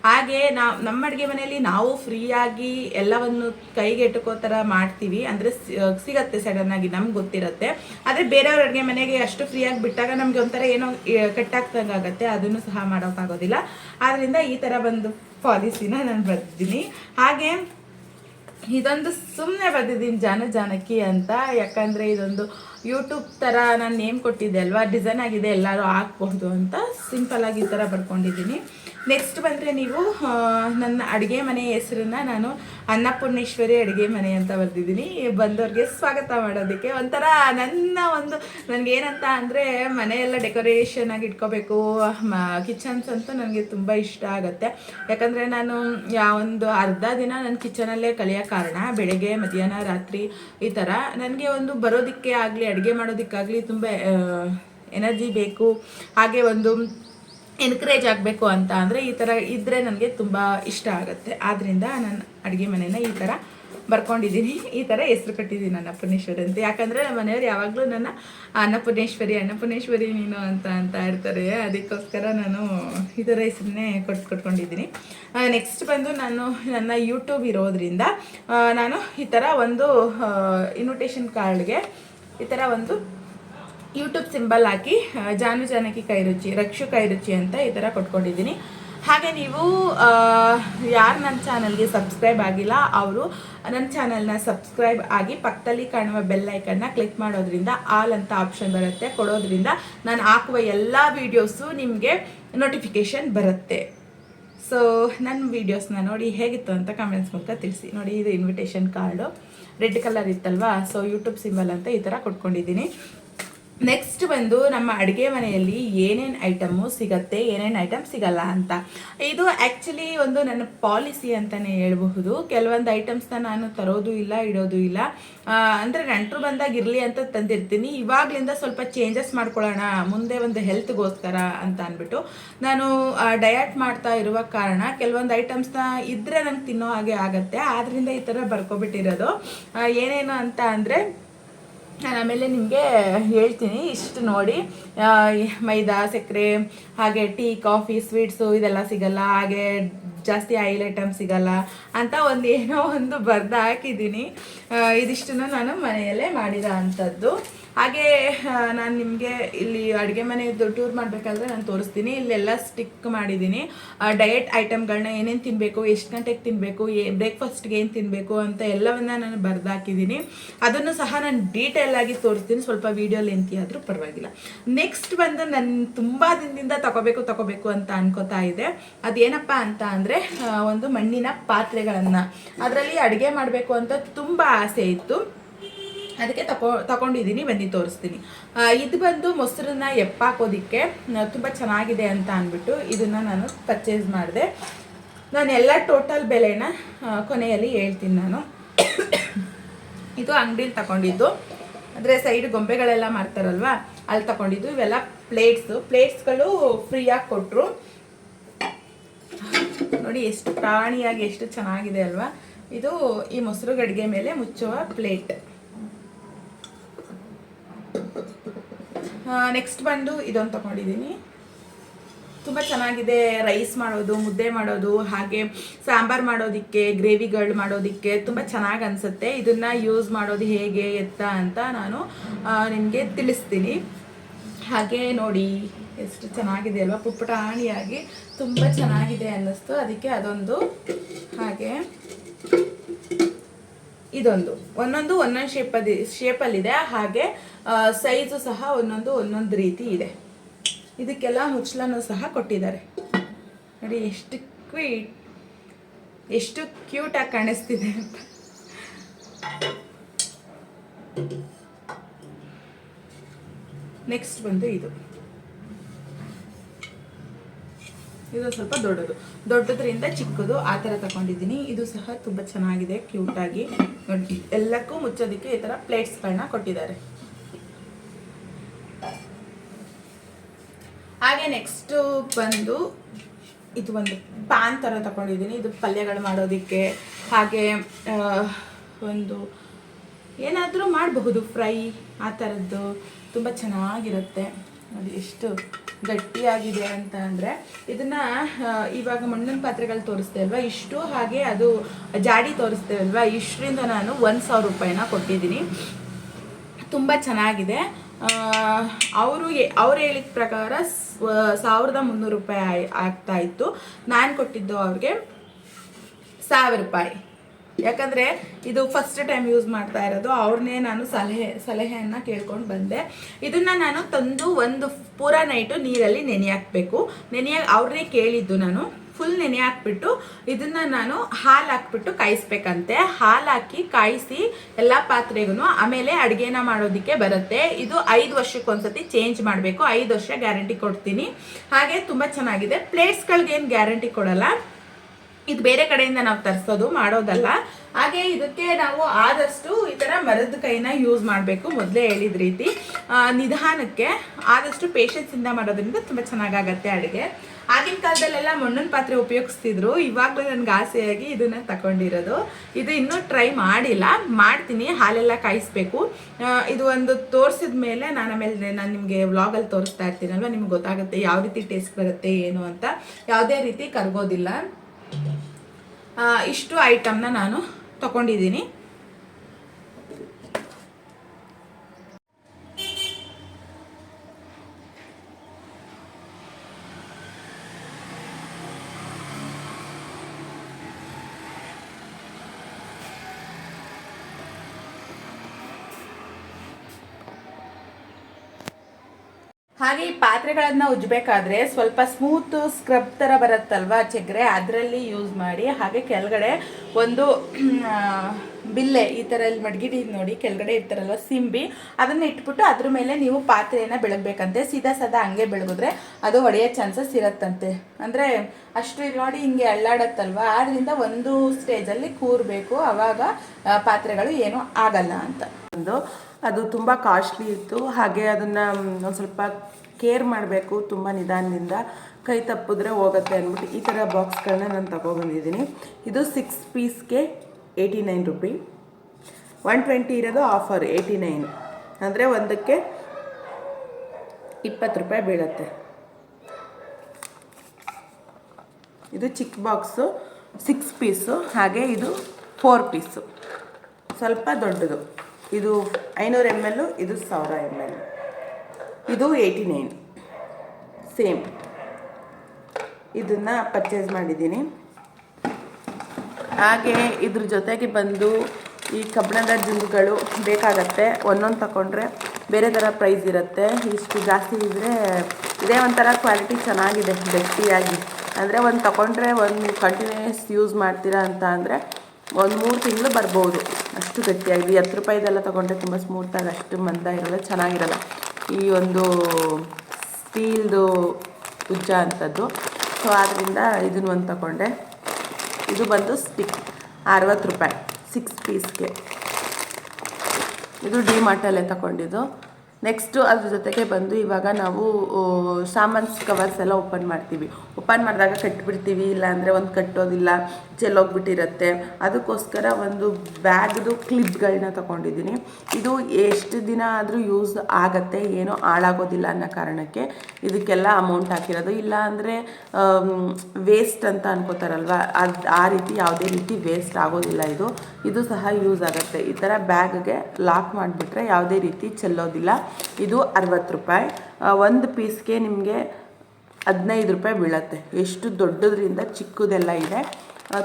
ಹಾಗೆ ನಾವು ನಮ್ಮ ಅಡುಗೆ ಮನೆಯಲ್ಲಿ ನಾವು ಫ್ರೀಯಾಗಿ ಎಲ್ಲವನ್ನು ಕೈಗೆಟುಕೋ ಥರ ಮಾಡ್ತೀವಿ. ಅಂದರೆ ಸಿಗತ್ತೆ ಸಡನ್ನಾಗಿ ನಮ್ಗೆ ಗೊತ್ತಿರುತ್ತೆ. ಆದರೆ ಬೇರೆಯವ್ರ ಅಡುಗೆ ಮನೆಗೆ ಅಷ್ಟು ಫ್ರೀಯಾಗಿ ಬಿಟ್ಟಾಗ ನಮಗೆ ಒಂಥರ ಏನೋ ಕಟ್ಟಾಗ್ದಂಗೆ ಆಗುತ್ತೆ. ಅದನ್ನು ಸಹ ಮಾಡೋಕ್ಕಾಗೋದಿಲ್ಲ. ಆದ್ದರಿಂದ ಈ ಥರ ಒಂದು ಪಾಲಿಸಿನ ನಾನು ಬರೆದಿದ್ದೀನಿ. ಹಾಗೆ ಇದೊಂದು ಸುಮ್ಮನೆ ಬರ್ದಿದ್ದೀನಿ ಜಾನ ಜಾನಕಿ ಅಂತ. ಯಾಕಂದರೆ ಇದೊಂದು ಯೂಟ್ಯೂಬ್ ಥರ ನಾನು ನೇಮ್ ಕೊಟ್ಟಿದ್ದೆ ಅಲ್ವಾ? ಡಿಸೈನ್ ಆಗಿದೆ, ಎಲ್ಲರೂ ಹಾಕ್ಬಹುದು ಅಂತ ಸಿಂಪಲ್ ಆಗಿ ಈ ಥರ ಬರ್ಕೊಂಡಿದ್ದೀನಿ. ನೆಕ್ಸ್ಟ್ ಬಂದರೆ ನೀವು ನನ್ನ ಅಡುಗೆ ಮನೆ ಹೆಸರನ್ನ ನಾನು ಅನ್ನಪೂರ್ಣೇಶ್ವರಿ ಅಡುಗೆ ಮನೆ ಅಂತ ಬರೆದಿದ್ದೀನಿ. ಬಂದವ್ರಿಗೆ ಸ್ವಾಗತ ಮಾಡೋದಕ್ಕೆ ಒಂಥರ ನನ್ನ ಒಂದು ನನಗೇನಂತ ಅಂದರೆ ಮನೆಯೆಲ್ಲ ಡೆಕೋರೇಷನ್ ಆಗಿ ಇಟ್ಕೋಬೇಕು. ಕಿಚನ್ಸ್ ಅಂತೂ ನನಗೆ ತುಂಬ ಇಷ್ಟ ಆಗುತ್ತೆ. ಯಾಕಂದರೆ ನಾನು ಯಾವೊಂದು ಅರ್ಧ ದಿನ ನನ್ನ ಕಿಚನಲ್ಲೇ ಕಳೆಯೋ ಕಾರಣ, ಬೆಳಗ್ಗೆ, ಮಧ್ಯಾಹ್ನ, ರಾತ್ರಿ ಈ ಥರ ನನಗೆ ಒಂದು ಬರೋದಕ್ಕೆ ಆಗಲಿ ಅಡುಗೆ ಮಾಡೋದಕ್ಕಾಗಲಿ ತುಂಬ ಎನರ್ಜಿ ಬೇಕು. ಹಾಗೆ ಒಂದು ಎನ್ಕರೇಜ್ ಆಗಬೇಕು ಅಂತ ಅಂದರೆ ಈ ಥರ ಇದ್ದರೆ ನನಗೆ ತುಂಬ ಇಷ್ಟ ಆಗುತ್ತೆ. ಆದ್ದರಿಂದ ನಾನು ಅಡುಗೆ ಮನೇನ ಈ ಥರ ಬರ್ಕೊಂಡಿದ್ದೀನಿ. ಈ ಥರ ಹೆಸರು ಕಟ್ಟಿದ್ದೀನಿ ಅನ್ನಪೂರ್ಣೇಶ್ವರಿ ಅಂತ. ಯಾಕಂದರೆ ನಮ್ಮ ಮನೆಯವರು ಯಾವಾಗಲೂ ನನ್ನ ಅನ್ನಪೂರ್ಣೇಶ್ವರಿ ಅನ್ನಪೂರ್ಣೇಶ್ವರಿ ನೀನು ಅಂತ ಅಂತ ಇರ್ತಾರೆ. ಅದಕ್ಕೋಸ್ಕರ ನಾನು ಈ ಥರ ಹೆಸರನ್ನೇ ಕೊಟ್ಟು ಕೊಟ್ಕೊಂಡಿದ್ದೀನಿ. ನೆಕ್ಸ್ಟ್ ಬಂದು ನಾನು ನನ್ನ ಯೂಟ್ಯೂಬ್ ಇರೋದ್ರಿಂದ ನಾನು ಈ ಥರ ಒಂದು ಇನ್ವಿಟೇಷನ್ ಕಾರ್ಡ್ಗೆ ಈ ಥರ ಒಂದು ಯೂಟ್ಯೂಬ್ ಸಿಂಬಲ್ ಹಾಕಿ ಜಾನು ಜಾನಕಿ ಕೈ ರುಚಿ, ರಕ್ಷು ಕೈ ರುಚಿ ಅಂತ ಈ ಥರ ಕೊಟ್ಕೊಂಡಿದ್ದೀನಿ. ಹಾಗೆ ನೀವು ಯಾರು ನನ್ನ ಚಾನಲ್ಗೆ ಸಬ್ಸ್ಕ್ರೈಬ್ ಆಗಿಲ್ಲ, ಅವರು ನನ್ನ ಚಾನಲ್ನ ಸಬ್ಸ್ಕ್ರೈಬ್ ಆಗಿ ಪಕ್ಕದಲ್ಲಿ ಕಾಣುವ ಬೆಲ್ ಐಕನ್ನ ಕ್ಲಿಕ್ ಮಾಡೋದ್ರಿಂದ ಆಲ್ ಅಂತ ಆಪ್ಷನ್ ಬರುತ್ತೆ. ಕೊಡೋದ್ರಿಂದ ನಾನು ಹಾಕುವ ಎಲ್ಲ ವೀಡಿಯೋಸು ನಿಮಗೆ ನೋಟಿಫಿಕೇಷನ್ ಬರುತ್ತೆ. ಸೊ ನನ್ನ ವೀಡಿಯೋಸ್ನ ನೋಡಿ ಹೇಗಿತ್ತು ಅಂತ ಕಮೆಂಟ್ಸ್ ಮೂಲಕ ತಿಳಿಸಿ. ನೋಡಿ, ಇದು ಇನ್ವಿಟೇಷನ್ ಕಾರ್ಡು ರೆಡ್ ಕಲರ್ ಇತ್ತಲ್ವಾ? ಸೊ ಯೂಟ್ಯೂಬ್ ಸಿಂಬಲ್ ಅಂತ ಈ ಥರ ಕೊಟ್ಕೊಂಡಿದ್ದೀನಿ. ನೆಕ್ಸ್ಟ್ ಬಂದು ನಮ್ಮ ಅಡುಗೆ ಮನೆಯಲ್ಲಿ ಏನೇನು ಐಟಮು ಸಿಗತ್ತೆ, ಏನೇನು ಐಟಮ್ ಸಿಗಲ್ಲ ಅಂತ. ಇದು ಆ್ಯಕ್ಚುಲಿ ಒಂದು ನನ್ನ ಪಾಲಿಸಿ ಅಂತಲೇ ಹೇಳಬಹುದು. ಕೆಲವೊಂದು ಐಟಮ್ಸ್ನ ನಾನು ತರೋದು ಇಲ್ಲ, ಇಡೋದು ಇಲ್ಲ. ಅಂದರೆ ನೆಂಟರು ಬಂದಾಗ ಇರಲಿ ಅಂತ ತಂದಿರ್ತೀನಿ. ಇವಾಗ್ಲಿಂದ ಸ್ವಲ್ಪ ಚೇಂಜಸ್ ಮಾಡ್ಕೊಳ್ಳೋಣ, ಮುಂದೆ ಒಂದು ಹೆಲ್ತ್ಗೋಸ್ಕರ ಅಂತ ಅಂದ್ಬಿಟ್ಟು ನಾನು ಡಯಟ್ ಮಾಡ್ತಾ ಇರುವ ಕಾರಣ ಕೆಲವೊಂದು ಐಟಮ್ಸ್ನ ಇದ್ದರೆ ನಂಗೆ ತಿನ್ನೋ ಹಾಗೆ ಆಗುತ್ತೆ. ಆದ್ದರಿಂದ ಈ ಥರ ಬರ್ಕೊಬಿಟ್ಟಿರೋದು. ಏನೇನು ಅಂತ ಅಂದರೆ ನಾನು ಆಮೇಲೆ ನಿಮಗೆ ಹೇಳ್ತೀನಿ, ಇಷ್ಟು ನೋಡಿ. ಮೈದಾ, ಸಕ್ಕರೆ, ಹಾಗೆ ಟೀ, ಕಾಫಿ, ಸ್ವೀಟ್ಸು ಇದೆಲ್ಲ ಸಿಗಲ್ಲ, ಹಾಗೆ ಜಾಸ್ತಿ ಆಯಿಲ್ ಐಟಮ್ ಸಿಗಲ್ಲ ಅಂತ ಒಂದು ಏನೋ ಒಂದು ಬರ್ದು ಹಾಕಿದ್ದೀನಿ. ಇದಿಷ್ಟನ್ನು ನಾನು ಮನೆಯಲ್ಲೇ ಮಾಡಿರೋ ಅಂಥದ್ದು. ಹಾಗೆ ನಾನು ನಿಮಗೆ ಇಲ್ಲಿ ಅಡುಗೆ ಮನೆಯದ್ದು ಟೂರ್ ಮಾಡಬೇಕಾದ್ರೆ ನಾನು ತೋರಿಸ್ತೀನಿ. ಇಲ್ಲೆಲ್ಲ ಸ್ಟಿಕ್ ಮಾಡಿದ್ದೀನಿ. ಡಯಟ್ ಐಟಮ್ಗಳನ್ನ ಏನೇನು ತಿನ್ನಬೇಕು ಎಷ್ಟು ಗಂಟೆಗೆ ತಿನ್ನಬೇಕು ಏ ಬ್ರೇಕ್ಫಾಸ್ಟ್ಗೆ ಏನು ತಿನ್ನಬೇಕು ಅಂತ ಎಲ್ಲವನ್ನ ನಾನು ಬರೆದಾಕಿದ್ದೀನಿ. ಅದನ್ನು ಸಹ ನಾನು ಡೀಟೇಲ್ ಆಗಿ ತೋರಿಸ್ತೀನಿ. ಸ್ವಲ್ಪ ವೀಡಿಯೋ ಲೆಂತಿ ಆದರೂ ಪರವಾಗಿಲ್ಲ. ನೆಕ್ಸ್ಟ್ ಬಂದು ನನ್ನ ತುಂಬ ದಿನದಿಂದ ತಗೋಬೇಕು ತಗೋಬೇಕು ಅಂತ ಅನ್ಕೋತಾ ಇದೆ. ಅದೇನಪ್ಪ ಅಂತ ಅಂದರೆ ಒಂದು ಮಣ್ಣಿನ ಪಾತ್ರೆಗಳನ್ನು. ಅದರಲ್ಲಿ ಅಡುಗೆ ಮಾಡಬೇಕು ಅಂತ ತುಂಬ ಆಸೆ ಇತ್ತು. ಅದಕ್ಕೆ ತಕೊ ತಗೊಂಡಿದ್ದೀನಿ ಬನ್ನಿ ತೋರಿಸ್ತೀನಿ. ಇದು ಬಂದು ಮೊಸರನ್ನ ಎಪ್ಪಾಕೋದಕ್ಕೆ ತುಂಬ ಚೆನ್ನಾಗಿದೆ ಅಂತ ಅಂದ್ಬಿಟ್ಟು ಇದನ್ನು ನಾನು ಪರ್ಚೇಸ್ ಮಾಡಿದೆ. ನಾನು ಎಲ್ಲ ಟೋಟಲ್ ಬೆಲೆನ ಕೊನೆಯಲ್ಲಿ ಹೇಳ್ತೀನಿ ನಾನು. ಇದು ಅಂಗಡಿಲಿ ತಗೊಂಡಿದ್ದು ಅಂದರೆ ಸೈಡ್ ಗೊಂಬೆಗಳೆಲ್ಲ ಮಾಡ್ತಾರಲ್ವಾ ಅಲ್ಲಿ ತಗೊಂಡಿದ್ದು ಇವೆಲ್ಲ ಪ್ಲೇಟ್ಸು ಪ್ಲೇಟ್ಸ್ಗಳು ಫ್ರೀಯಾಗಿ ಕೊಟ್ಟರು ನೋಡಿ ಎಷ್ಟು ಪ್ರಾಣಿಯಾಗಿ ಎಷ್ಟು ಚೆನ್ನಾಗಿದೆ ಅಲ್ವಾ. ಇದು ಈ ಮೊಸರು ಗಡಿಗೆ ಮೇಲೆ ಮುಚ್ಚುವ ಪ್ಲೇಟ್ ನೆಕ್ಸ್ಟ್ ಬಂದು ಇದೊಂದು ತಗೊಂಡಿದ್ದೀನಿ ತುಂಬ ಚೆನ್ನಾಗಿದೆ ರೈಸ್ ಮಾಡೋದು, ಮುದ್ದೆ ಮಾಡೋದು, ಹಾಗೆ ಸಾಂಬಾರ್ ಮಾಡೋದಕ್ಕೆ, ಗ್ರೇವಿಗಳು ಮಾಡೋದಕ್ಕೆ ತುಂಬ ಚೆನ್ನಾಗಿ ಅನಿಸುತ್ತೆ. ಇದನ್ನು ಯೂಸ್ ಮಾಡೋದು ಹೇಗೆ, ಎತ್ತ ಅಂತ ನಾನು ನಿಮಗೆ ತಿಳಿಸ್ತೀನಿ. ಹಾಗೆ ನೋಡಿ, ಎಷ್ಟು ಚೆನ್ನಾಗಿದೆ ಅಲ್ವಾ? ಪುಪ್ಪಟಾಣಿಯಾಗಿ ತುಂಬ ಚೆನ್ನಾಗಿದೆ ಅನ್ನಿಸ್ತು. ಅದಕ್ಕೆ ಅದೊಂದು ಹಾಗೆ ಇದೊಂದು. ಒಂದೊಂದು ಒಂದೊಂದು ಶೇಪಲ್ಲಿ ಶೇಪಲ್ಲಿದೆ ಹಾಗೆ ಸೈಜು ಸಹ ಒಂದೊಂದು ಒಂದೊಂದು ರೀತಿ ಇದೆ. ಇದಕ್ಕೆಲ್ಲ ಮುಚ್ಚಲನ್ನು ಸಹ ಕೊಟ್ಟಿದ್ದಾರೆ. ನೋಡಿ, ಎಷ್ಟು ಕ್ವೀಟ್ ಎಷ್ಟು ಕ್ಯೂಟಾಗಿ ಕಾಣಿಸ್ತಿದೆ ಅಂತ. ನೆಕ್ಸ್ಟ್ ಬಂದು ಇದು. ಇದು ಸ್ವಲ್ಪ ದೊಡ್ಡದು. ದೊಡ್ಡದ್ರಿಂದ ಚಿಕ್ಕದು ಆ ಥರ ತಗೊಂಡಿದ್ದೀನಿ. ಇದು ಸಹ ತುಂಬ ಚೆನ್ನಾಗಿದೆ ಕ್ಯೂಟಾಗಿ ನೋಡಿ, ಎಲ್ಲಕ್ಕೂ ಮುಚ್ಚೋದಕ್ಕೆ ಈ ಥರ ಪ್ಲೇಟ್ಸ್ಗಳನ್ನ ಕೊಟ್ಟಿದ್ದಾರೆ. ಹಾಗೆ ನೆಕ್ಸ್ಟು ಬಂದು ಇದು ಒಂದು ಪ್ಯಾನ್ ಥರ ತಗೊಂಡಿದ್ದೀನಿ. ಇದು ಪಲ್ಯಗಳು ಮಾಡೋದಕ್ಕೆ. ಹಾಗೆ ಒಂದು ಏನಾದರೂ ಮಾಡಬಹುದು ಫ್ರೈ ಆ ಥರದ್ದು. ತುಂಬ ಚೆನ್ನಾಗಿರುತ್ತೆ. ನೋಡಿ, ಎಷ್ಟು ಗಟ್ಟಿಯಾಗಿದೆ ಅಂತ ಅಂದರೆ ಇದನ್ನು ಇವಾಗ ಮಣ್ಣಿನ ಪಾತ್ರೆಗಳು ತೋರಿಸ್ದೆ ಅಲ್ವಾ? ಇಷ್ಟು ಹಾಗೆ ಅದು ಜಾಡಿ ತೋರಿಸ್ತೇವಲ್ವಾ ಇಷ್ಟರಿಂದ ನಾನು ಒಂದು ಸಾವಿರ ರೂಪಾಯಿನ ಕೊಟ್ಟಿದ್ದೀನಿ. ತುಂಬ ಚೆನ್ನಾಗಿದೆ. ಅವರು ಅವ್ರು ಹೇಳಿದ ಪ್ರಕಾರ ಸ್ವ- ಸಾವಿರದ ಮುನ್ನೂರು ರೂಪಾಯಿ ಆಗ್ತಾ ಇತ್ತು. ನಾನು ಕೊಟ್ಟಿದ್ದು ಅವ್ರಿಗೆ ಸಾವಿರ ರೂಪಾಯಿ. ಯಾಕಂದರೆ ಇದು ಫಸ್ಟ್ ಟೈಮ್ ಯೂಸ್ ಮಾಡ್ತಾ ಇರೋದು. ಅವ್ರನ್ನೇ ನಾನು ಸಲಹೆ, ಸಲಹೆಯನ್ನು ಕೇಳ್ಕೊಂಡು ಬಂದೆ. ಇದನ್ನು ನಾನು ತಂದು ಒಂದು ಪೂರ ನೈಟು ನೀರಲ್ಲಿ ನೆನೆ ಹಾಕಬೇಕು. ನೆನೆ ಅವ್ರನ್ನೇ ಕೇಳಿದ್ದು ನಾನು. ಫುಲ್ ನೆನೆ ಹಾಕ್ಬಿಟ್ಟು ಇದನ್ನ ನಾನು ಹಾಲು ಹಾಕ್ಬಿಟ್ಟು ಕಾಯಿಸ್ಬೇಕಂತೆ. ಹಾಲು ಹಾಕಿ ಕಾಯಿಸಿ ಎಲ್ಲ ಪಾತ್ರೆಗೂ ಆಮೇಲೆ ಅಡುಗೆನ ಮಾಡೋದಕ್ಕೆ ಬರುತ್ತೆ. ಇದು ಐದು ವರ್ಷಕ್ಕೊಂದ್ಸತಿ ಚೇಂಜ್ ಮಾಡಬೇಕು. ಐದು ವರ್ಷ ಗ್ಯಾರಂಟಿ ಕೊಡ್ತೀನಿ. ಹಾಗೆ ತುಂಬ ಚೆನ್ನಾಗಿದೆ. ಪ್ಲೇಟ್ಸ್ಗಳಿಗೇನು ಗ್ಯಾರಂಟಿ ಕೊಡಲ್ಲ. ಇದು ಬೇರೆ ಕಡೆಯಿಂದ ನಾವು ತರಿಸೋದು, ಮಾಡೋದಲ್ಲ. ಹಾಗೆ ಇದಕ್ಕೆ ನಾವು ಆದಷ್ಟು ಈ ಥರ ಮರದ ಕೈನ ಯೂಸ್ ಮಾಡಬೇಕು. ಮೊದಲೇ ಹೇಳಿದ ರೀತಿ ನಿಧಾನಕ್ಕೆ ಆದಷ್ಟು ಪೇಷನ್ಸಿಂದ ಮಾಡೋದ್ರಿಂದ ತುಂಬ ಚೆನ್ನಾಗಾಗತ್ತೆ ಅಡುಗೆ. ಆಗಿನ ಕಾಲದಲ್ಲೆಲ್ಲ ಮಣ್ಣಿನ ಪಾತ್ರೆ ಉಪಯೋಗಿಸ್ತಿದ್ರು. ಇವಾಗಲೂ ನನಗೆ ಆಸೆಯಾಗಿ ಇದನ್ನ ತಗೊಂಡಿರೋದು. ಇದು ಇನ್ನೂ ಟ್ರೈ ಮಾಡಿಲ್ಲ. ಮಾಡ್ತೀನಿ, ಹಾಲೆಲ್ಲ ಕಾಯಿಸ್ಬೇಕು. ಇದು ಒಂದು ತೋರಿಸಿದ ಮೇಲೆ ನಾನು ಆಮೇಲೆ ನಾನು ನಿಮಗೆ ವ್ಲಾಗಲ್ಲಿ ತೋರಿಸ್ತಾ ಇರ್ತೀನಲ್ವ, ನಿಮ್ಗೆ ಗೊತ್ತಾಗುತ್ತೆ ಯಾವ ರೀತಿ ಟೇಸ್ಟ್ ಬರುತ್ತೆ, ಏನು ಅಂತ. ಯಾವುದೇ ರೀತಿ ಕರ್ಗೋದಿಲ್ಲ. ಇಷ್ಟು ಐಟಮ್ನ ನಾನು ತಗೊಂಡಿದ್ದೀನಿ ಹಾಗೆ ಈ ಪಾತ್ರೆಗಳನ್ನ ಉಜ್ಜಬೇಕಾದ್ರೆ ಸ್ವಲ್ಪ ಸ್ಮೂತ್ ಸ್ಕ್ರಬ್ ಥರ ಬರುತ್ತಲ್ವಾ ಚೆಗ್ರೆ? ಅದರಲ್ಲಿ ಯೂಸ್ ಮಾಡಿ ಹಾಗೆ ಕೆಳಗಡೆ ಒಂದು ಬಿಲ್ಲೆ ಈ ಥರ ಇಲ್ಲಿ ನೋಡಿ, ಕೆಳಗಡೆ ಇರ್ತಾರಲ್ವ ಸಿಂಬಿ, ಅದನ್ನ ಇಟ್ಬಿಟ್ಟು ಅದ್ರ ಮೇಲೆ ನೀವು ಪಾತ್ರೆಯನ್ನು ಬೆಳಗ್ಬೇಕಂತೆ. ಸೀದಾ ಸದಾ ಹಂಗೆ ಬೆಳಗಿದ್ರೆ ಅದು ಒಡೆಯೋ ಚಾನ್ಸಸ್ ಇರತ್ತಂತೆ. ಅಂದರೆ ಅಷ್ಟು ನೋಡಿ ಹಿಂಗೆ ಅಳ್ಳಾಡತ್ತಲ್ವ? ಆದ್ರಿಂದ ಒಂದು ಸ್ಟೇಜಲ್ಲಿ ಕೂರಬೇಕು. ಅವಾಗ ಪಾತ್ರೆಗಳು ಏನೂ ಆಗಲ್ಲ ಅಂತ. ಒಂದು ಅದು ತುಂಬ ಕಾಸ್ಟ್ಲಿ ಇತ್ತು. ಹಾಗೆ ಅದನ್ನು ಒಂದು ಸ್ವಲ್ಪ ಕೇರ್ ಮಾಡಬೇಕು ತುಂಬ ನಿಧಾನದಿಂದ. ಕೈ ತಪ್ಪಿದ್ರೆ ಹೋಗುತ್ತೆ ಅಂದ್ಬಿಟ್ಟು ಈ ಥರ ಬಾಕ್ಸ್ಗಳನ್ನ ನಾನು ತಗೊಬಂದಿದ್ದೀನಿ ಇದು six ಪೀಸ್ಗೆ eighty nine rupee one twenty ಇರೋದು ಆಫರ್ ಏಯ್ಟಿ ನೈನ್ ಅಂದರೆ ಒಂದಕ್ಕೆ ಇಪ್ಪತ್ತು ರೂಪಾಯಿ ಬೀಳುತ್ತೆ. ಇದು ಚಿಕ್ಕ ಬಾಕ್ಸು ಸಿಕ್ಸ್ ಪೀಸು ಹಾಗೆ ಇದು ಫೋರ್ ಪೀಸು ಸ್ವಲ್ಪ ದೊಡ್ಡದು. ಇದು ಐನೂರು ಎಂ ಎಲ್ಲು ಇದು ಸಾವಿರ ಎಂ ಎಲ್ ಇದು ಏಯ್ಟಿ ನೈನ್ ಸೇಮ್ ಇದನ್ನು ಪರ್ಚೇಸ್ ಮಾಡಿದ್ದೀನಿ. ಹಾಗೆ ಇದ್ರ ಜೊತೆಗೆ ಬಂದು ಈ ಕಬ್ಬಿಣದ ಜುಂಡುಗಳು ಬೇಕಾಗತ್ತೆ. ಒಂದೊಂದು ತಗೊಂಡ್ರೆ ಬೇರೆ ಥರ ಪ್ರೈಸ್ ಇರುತ್ತೆ. ಇಷ್ಟು ಜಾಸ್ತಿ ಇದ್ದರೆ ಇದೇ ಒಂಥರ ಕ್ವಾಲಿಟಿ ಚೆನ್ನಾಗಿದೆ, ಗಟ್ಟಿಯಾಗಿ. ಅಂದರೆ ಒಂದು ತಗೊಂಡ್ರೆ ಒಂದು ಕಂಟಿನ್ಯೂಸ್ ಯೂಸ್ ಮಾಡ್ತೀರಾ ಅಂತ ಅಂದರೆ ಒಂದು ಮೂರು ತಿಂಗಳು ಬರ್ಬೋದು. ಅಷ್ಟು ಗಟ್ಟಿಯಾಗಿದೆ ಹತ್ತು ರೂಪಾಯಿದೆಲ್ಲ ತೊಗೊಂಡ್ರೆ ತುಂಬ ಸ್ಮೂತಾಗಿ ಅಷ್ಟು ಮಂದ ಇರಲ್ಲ, ಚೆನ್ನಾಗಿರಲ್ಲ. ಈ ಒಂದು ಸ್ಟೀಲ್ದು ಉಜ್ಜ ಅಂಥದ್ದು ಸೊ ಆದ್ದರಿಂದ ಇದನ್ನು ಒಂದು ತಗೊಂಡೆ. ಇದು ಬಂದು ಸ್ಟಿಕ್ ಅರವತ್ತು ರೂಪಾಯಿ. ಸಿಕ್ಸ್ ಪೀಸ್ಗೆ ಇದು ಡಿ ಮಾರ್ಟಲ್ಲೇ ತಗೊಂಡಿದ್ದು. ನೆಕ್ಸ್ಟು ಅದ್ರ ಜೊತೆಗೆ ಬಂದು ಇವಾಗ ನಾವು ಸಾಮಾನ್ಸ್ ಕವರ್ಸ್ ಎಲ್ಲ ಓಪನ್ ಮಾಡ್ತೀವಿ. ಓಪನ್ ಮಾಡಿದಾಗ ಕಟ್ಬಿಡ್ತೀವಿ, ಇಲ್ಲಾಂದರೆ ಒಂದು ಕಟ್ಟೋದಿಲ್ಲ ಚೆಲ್ಲೋಗ್ಬಿಟ್ಟಿರುತ್ತೆ ಅದಕ್ಕೋಸ್ಕರ ಒಂದು ಬ್ಯಾಗ್ದು ಕ್ಲಿಪ್ಗಳನ್ನ ತಗೊಂಡಿದ್ದೀನಿ. ಇದು ಎಷ್ಟು ದಿನ ಆದರೂ ಯೂಸ್ ಆಗುತ್ತೆ, ಏನೂ ಹಾಳಾಗೋದಿಲ್ಲ ಅನ್ನೋ ಕಾರಣಕ್ಕೆ ಇದಕ್ಕೆಲ್ಲ ಅಮೌಂಟ್ ಹಾಕಿರೋದು. ಇಲ್ಲ ಅಂದರೆ ವೇಸ್ಟ್ ಅಂತ ಅನ್ಕೋತಾರಲ್ವ, ಅದು, ಆ ರೀತಿ ಯಾವುದೇ ರೀತಿ ವೇಸ್ಟ್ ಆಗೋದಿಲ್ಲ ಇದು. ಇದು ಸಹ ಯೂಸ್ ಆಗುತ್ತೆ. ಈ ಥರ ಬ್ಯಾಗ್ಗೆ ಲಾಕ್ ಮಾಡಿಬಿಟ್ರೆ ಯಾವುದೇ ರೀತಿ ಚೆಲ್ಲೋದಿಲ್ಲ. ಇದು ಅರವತ್ತು ರೂಪಾಯಿ. ಒಂದು ಪೀಸ್ಗೆ ನಿಮಗೆ ಹದಿನೈದು ರೂಪಾಯಿ ಬೀಳತ್ತೆ. ಎಷ್ಟು ದೊಡ್ಡದ್ರಿಂದ ಚಿಕ್ಕದೆಲ್ಲ ಇದೆ.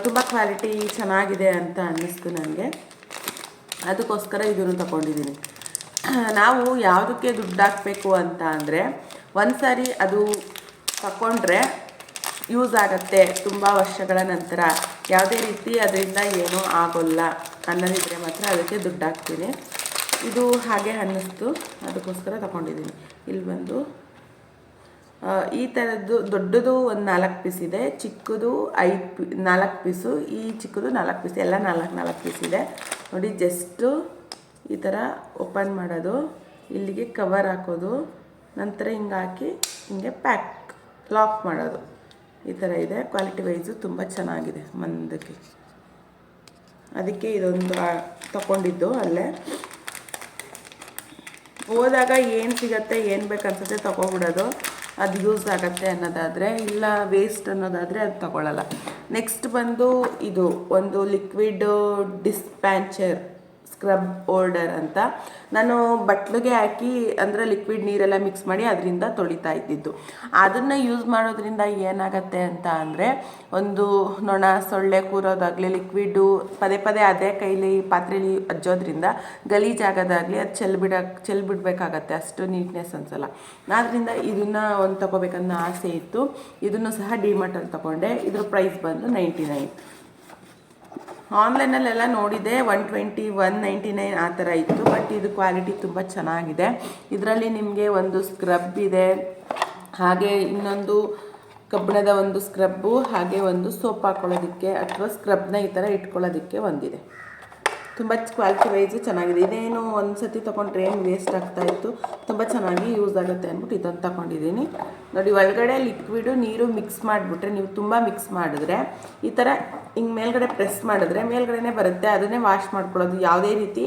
ತುಂಬ ಕ್ವಾಲಿಟಿ ಚೆನ್ನಾಗಿದೆ ಅಂತ ಅನ್ನಿಸ್ತು ನನಗೆ. ಅದಕ್ಕೋಸ್ಕರ ಇದನ್ನು ತಗೊಂಡಿದ್ದೀನಿ. ನಾವು ಯಾವುದಕ್ಕೆ ದುಡ್ಡು ಹಾಕಬೇಕು ಅಂತ ಅಂದರೆ, ಒಂದು ಸಾರಿ ಅದು ತಗೊಂಡ್ರೆ ಯೂಸ್ ಆಗುತ್ತೆ ತುಂಬ ವರ್ಷಗಳ ನಂತರ. ಯಾವುದೇ ರೀತಿ ಅದರಿಂದ ಏನೂ ಆಗೋಲ್ಲ ಅನ್ನೋದಿದ್ರೆ ಮಾತ್ರ ಅದಕ್ಕೆ ದುಡ್ಡು ಹಾಕ್ತೀನಿ. ಇದು ಹಾಗೆ ಅನ್ನಿಸ್ತು. ಅದಕ್ಕೋಸ್ಕರ ತಗೊಂಡಿದ್ದೀನಿ. ಇಲ್ಲಿ ಬಂದು ಈ ಥರದ್ದು ದೊಡ್ಡದು ಒಂದು ನಾಲ್ಕು ಪೀಸ್ ಇದೆ, ಚಿಕ್ಕದು ಐದು ಪಿ, ನಾಲ್ಕು ಪೀಸು ಈ ಚಿಕ್ಕದು ನಾಲ್ಕು ಪೀಸ್ ಎಲ್ಲ ನಾಲ್ಕು ನಾಲ್ಕು ಪೀಸ್ ಇದೆ. ನೋಡಿ ಜಸ್ಟು ಈ ಥರ ಓಪನ್ ಮಾಡೋದು. ಇಲ್ಲಿಗೆ ಕವರ್ ಹಾಕೋದು. ನಂತರ ಹಿಂಗೆ ಹಾಕಿ, ಹಿಂಗೆ ಪ್ಯಾಕ್ ಲಾಕ್ ಮಾಡೋದು. ಈ ಥರ ಇದೆ. ಕ್ವಾಲಿಟಿ ವೈಸು ತುಂಬ ಚೆನ್ನಾಗಿದೆ ಮಂದಕ್ಕೆ. ಅದಕ್ಕೆ ಇದೊಂದು ತಗೊಂಡಿದ್ದು ಅಲ್ಲೇ. ಹೋದಾಗ ಏನು ಸಿಗತ್ತೆ, ಏನು ಬೇಕನ್ಸುತ್ತೆ ತೊಗೊಬಿಡೋದು. ಅದು ಯೂಸ್ ಆಗತ್ತೆ ಅನ್ನೋದಾದರೆ, ಇಲ್ಲ ವೇಸ್ಟ್ ಅನ್ನೋದಾದರೆ ಅದು ತಗೊಳ್ಳಲ್ಲ ನೆಕ್ಸ್ಟ್ ಬಂದು ಇದು ಒಂದು ಲಿಕ್ವಿಡ್ ಡಿಸ್ಪ್ಯಾನ್ಚರ್ ಸ್ಕ್ರಬ್ ಓಲ್ಡರ್ ಅಂತ. ನಾನು ಬಟ್ಲಿಗೆ ಹಾಕಿ ಅಂದರೆ ಲಿಕ್ವಿಡ್ ನೀರೆಲ್ಲ ಮಿಕ್ಸ್ ಮಾಡಿ ಅದರಿಂದ ತೊಳಿತಾ ಇದ್ದಿದ್ದು. ಅದನ್ನು ಯೂಸ್ ಮಾಡೋದ್ರಿಂದ ಏನಾಗತ್ತೆ ಅಂತ ಅಂದರೆ, ಒಂದು ನೊಣ, ಸೊಳ್ಳೆ ಕೂರೋದಾಗಲಿ ಲಿಕ್ವಿಡು ಪದೇ ಪದೇ ಅದೇ ಕೈಲಿ ಪಾತ್ರೆಲಿ ಅಜ್ಜೋದ್ರಿಂದ ಗಲೀಜಾಗೋದಾಗಲಿ ಅದು ಚೆಲ್ಬಿಡ ಚೆಲ್ಬಿಡ್ಬೇಕಾಗತ್ತೆ ಅಷ್ಟು ನೀಟ್ನೆಸ್ ಅನ್ಸಲ್ಲ. ಆದ್ದರಿಂದ ಇದನ್ನು ಒಂದು ತೊಗೋಬೇಕನ್ನೋ ಆಸೆ ಇತ್ತು. ಇದನ್ನು ಸಹ ಡಿಮಾರ್ಟಲ್ಲಿ ತೊಗೊಂಡೆ. ಇದ್ರ ಪ್ರೈಸ್ ಬಂದು ನೈಂಟಿ ನೈನ್ ಆನ್ಲೈನಲ್ಲೆಲ್ಲ ನೋಡಿದೆ one twenty one ninety nine ಆ ಥರ ಇತ್ತು ಬಟ್ ಇದು ಕ್ವಾಲಿಟಿ ತುಂಬ ಚೆನ್ನಾಗಿದೆ. ಇದರಲ್ಲಿ ನಿಮಗೆ ಒಂದು ಸ್ಕ್ರಬ್ ಇದೆ, ಹಾಗೆ ಇನ್ನೊಂದು ಕಬ್ಬಿಣದ ಒಂದು ಸ್ಕ್ರಬ್ಬು ಹಾಗೆ ಒಂದು ಸೋಪ್ ಹಾಕೊಳ್ಳೋದಕ್ಕೆ, ಅಥವಾ ಸ್ಕ್ರಬ್ನ ಈ ಥರ ಇಟ್ಕೊಳ್ಳೋದಕ್ಕೆ ಒಂದಿದೆ. ತುಂಬ ಕ್ವಾಲಿಟಿ ವೈಸು ಚೆನ್ನಾಗಿದೆ. ಇದೇನು ಒಂದು ಸತಿ ತೊಗೊಂಡ್ರೆ ಏನು ವೇಸ್ಟ್ ಆಗ್ತಾ ಇತ್ತು. ತುಂಬ ಚೆನ್ನಾಗಿ ಯೂಸ್ ಆಗುತ್ತೆ ಅಂದ್ಬಿಟ್ಟು ಇದನ್ನು ತೊಗೊಂಡಿದ್ದೀನಿ. ನೋಡಿ, ಒಳಗಡೆ ಲಿಕ್ವಿಡು ನೀರು ಮಿಕ್ಸ್ ಮಾಡಿಬಿಟ್ರೆ ನೀವು ತುಂಬ ಮಿಕ್ಸ್ ಮಾಡಿದ್ರೆ ಈ ಥರ ಹಿಂಗೆ ಮೇಲ್ಗಡೆ ಪ್ರೆಸ್ ಮಾಡಿದ್ರೆ ಮೇಲ್ಗಡೆನೇ ಬರುತ್ತೆ. ಅದನ್ನೇ ವಾಶ್ ಮಾಡ್ಕೊಳ್ಳೋದು. ಯಾವುದೇ ರೀತಿ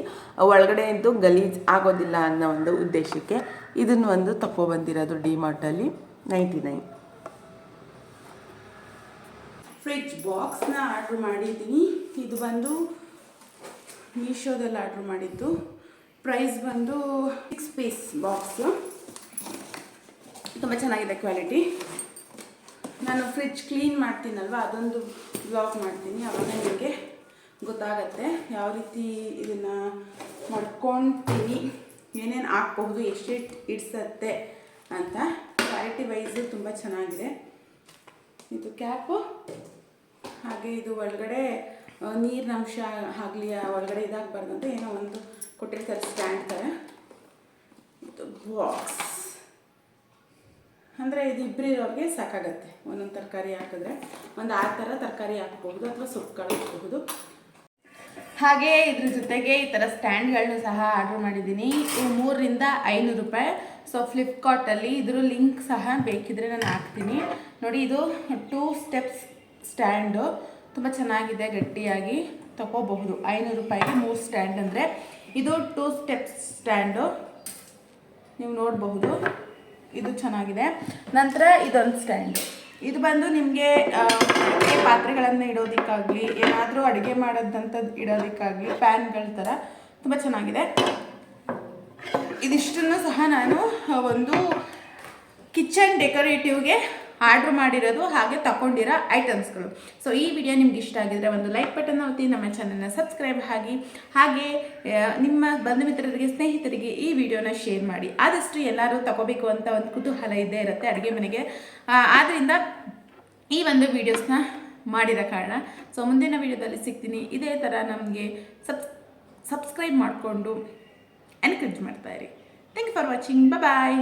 ಒಳಗಡೆ ಇದ್ದು ಗಲೀಜ್ ಆಗೋದಿಲ್ಲ ಅನ್ನೋ ಒಂದು ಉದ್ದೇಶಕ್ಕೆ ಇದನ್ನು ಒಂದು ತಗೊಬಂದಿರೋದು ಡಿ ಮಾರ್ಟಲ್ಲಿ ನೈಂಟಿ ನೈನ್ ಫ್ರಿಜ್ ಬಾಕ್ಸ್ನ ಆರ್ಡ್ರ್ ಮಾಡಿದ್ದೀನಿ. ಇದು ಬಂದು ಮೀಶೋದಲ್ಲಿ ಆರ್ಡ್ರ್ ಮಾಡಿದ್ದು. ಪ್ರೈಸ್ ಬಂದು ಸಿಕ್ಸ್ ಪೀಸ್ ಬಾಕ್ಸು ತುಂಬ ಚೆನ್ನಾಗಿದೆ ಕ್ವಾಲಿಟಿ. ನಾನು ಫ್ರಿಡ್ಜ್ ಕ್ಲೀನ್ ಮಾಡ್ತೀನಲ್ವ, ಅದೊಂದು ಬ್ಲಾಕ್ ಮಾಡ್ತೀನಿ, ಅವಾಗ ನಿಮಗೆ ಗೊತ್ತಾಗತ್ತೆ ಯಾವ ರೀತಿ ಇದನ್ನು ಮಾಡ್ಕೊತೀನಿ ಏನೇನು ಹಾಕ್ಬಹುದು ಎಷ್ಟೆಷ್ಟು ಇಡ್ಸತ್ತೆ ಅಂತ. ಕ್ವಾಲಿಟಿ ವೈಸು ತುಂಬ ಚೆನ್ನಾಗಿದೆ. ಇದು ಕ್ಯಾಪು ಹಾಗೆ ಇದು ಒಳಗಡೆ ನೀರಿನ ಅಂಶ ಆಗಲಿ ಒಳಗಡೆ ಅಂತ ಏನೋ ಒಂದು ಕೊಟ್ಟಿರ್ತಾರೆ ಸ್ಟ್ಯಾಂಡ್ ಥರ ಇದು ಬಾಕ್ಸ್ ಅಂದರೆ ಇದು ಇಬ್ಬರಿರೋರಿಗೆ ಸಾಕಾಗತ್ತೆ. ಒಂದೊಂದು ತರಕಾರಿ ಹಾಕಿದ್ರೆ, ಒಂದು ಆ ಥರ ತರಕಾರಿ ಹಾಕ್ಬಹುದು ಅಥವಾ ಸೊಪ್ಪುಗಳು ಹಾಕ್ಬಹುದು. ಹಾಗೆ ಇದ್ರ ಜೊತೆಗೆ ಈ ಥರ ಸ್ಟ್ಯಾಂಡ್ಗಳನ್ನು ಸಹ ಆರ್ಡ್ರ್ ಮಾಡಿದ್ದೀನಿ. ಮೂರರಿಂದ ಐನೂರು ರೂಪಾಯಿ. ಸೊ ಫ್ಲಿಪ್ಕಾರ್ಟಲ್ಲಿ ಇದ್ರ ಲಿಂಕ್ ಸಹ ಬೇಕಿದ್ರೆ ನಾನು ಹಾಕ್ತೀನಿ. ನೋಡಿ, ಇದು ಟೂ ಸ್ಟೆಪ್ಸ್ ಸ್ಟ್ಯಾಂಡು ತುಂಬ ಚೆನ್ನಾಗಿದೆ, ಗಟ್ಟಿಯಾಗಿ ತಗೋಬಹುದು. ಐನೂರು ರೂಪಾಯಿಗೆ ಮೂರು ಸ್ಟ್ಯಾಂಡ್ ಅಂದರೆ ಇದು ಟೂ ಸ್ಟೆಪ್ಸ್ ಸ್ಟ್ಯಾಂಡು ನೀವು ನೋಡಬಹುದು, ಇದು ಚೆನ್ನಾಗಿದೆ. ನಂತರ ಇದೊಂದು ಸ್ಟ್ಯಾಂಡ್ ಇದು ಬಂದು ನಿಮಗೆ ಪಾತ್ರೆಗಳನ್ನು ಇಡೋದಕ್ಕಾಗಲಿ, ಏನಾದರೂ ಅಡುಗೆ ಮಾಡೋದಂಥದ್ದು ಇಡೋದಕ್ಕಾಗಲಿ, ಪ್ಯಾನ್ಗಳ ಥರ ತುಂಬ ಚೆನ್ನಾಗಿದೆ. ಇದಿಷ್ಟನ್ನು ಸಹ ನಾನು ಒಂದು ಕಿಚನ್ ಡೆಕೋರೇಟಿವ್ಗೆ ಆರ್ಡ್ರ್ ಮಾಡಿರೋದು ಹಾಗೆ ತಗೊಂಡಿರೋ ಐಟಮ್ಸ್ಗಳು. ಸೊ ಈ ವಿಡಿಯೋ ನಿಮ್ಗೆ ಇಷ್ಟ ಆಗಿದ್ರೆ ಒಂದು ಲೈಕ್ ಬಟನ್ ಒತ್ತಿ, ನಮ್ಮ ಚಾನಲ್ನ ಸಬ್ಸ್ಕ್ರೈಬ್ ಆಗಿ. ಹಾಗೆ ನಿಮ್ಮ ಬಂಧು ಮಿತ್ರರಿಗೆ, ಸ್ನೇಹಿತರಿಗೆ ಈ ವಿಡಿಯೋನ ಶೇರ್ ಮಾಡಿ. ಆದಷ್ಟು ಎಲ್ಲರೂ ತಗೋಬೇಕು ಅಂತ ಒಂದು ಕುತೂಹಲ ಇದ್ದೇ ಇರುತ್ತೆ ಅಡುಗೆ ಮನೆಗೆ. ಆದ್ದರಿಂದ ಈ ಒಂದು ವೀಡಿಯೋಸ್ನ ಮಾಡಿರೋ ಕಾರಣ. ಸೊ ಮುಂದಿನ ವೀಡಿಯೋದಲ್ಲಿ ಸಿಗ್ತೀನಿ. ಇದೇ ಥರ ನಮಗೆ ಸಬ್ಸ್ ಸಬ್ಸ್ಕ್ರೈಬ್ ಮಾಡಿಕೊಂಡು encourage ಮಾಡ್ತಾಯಿರಿ thank you for watching bye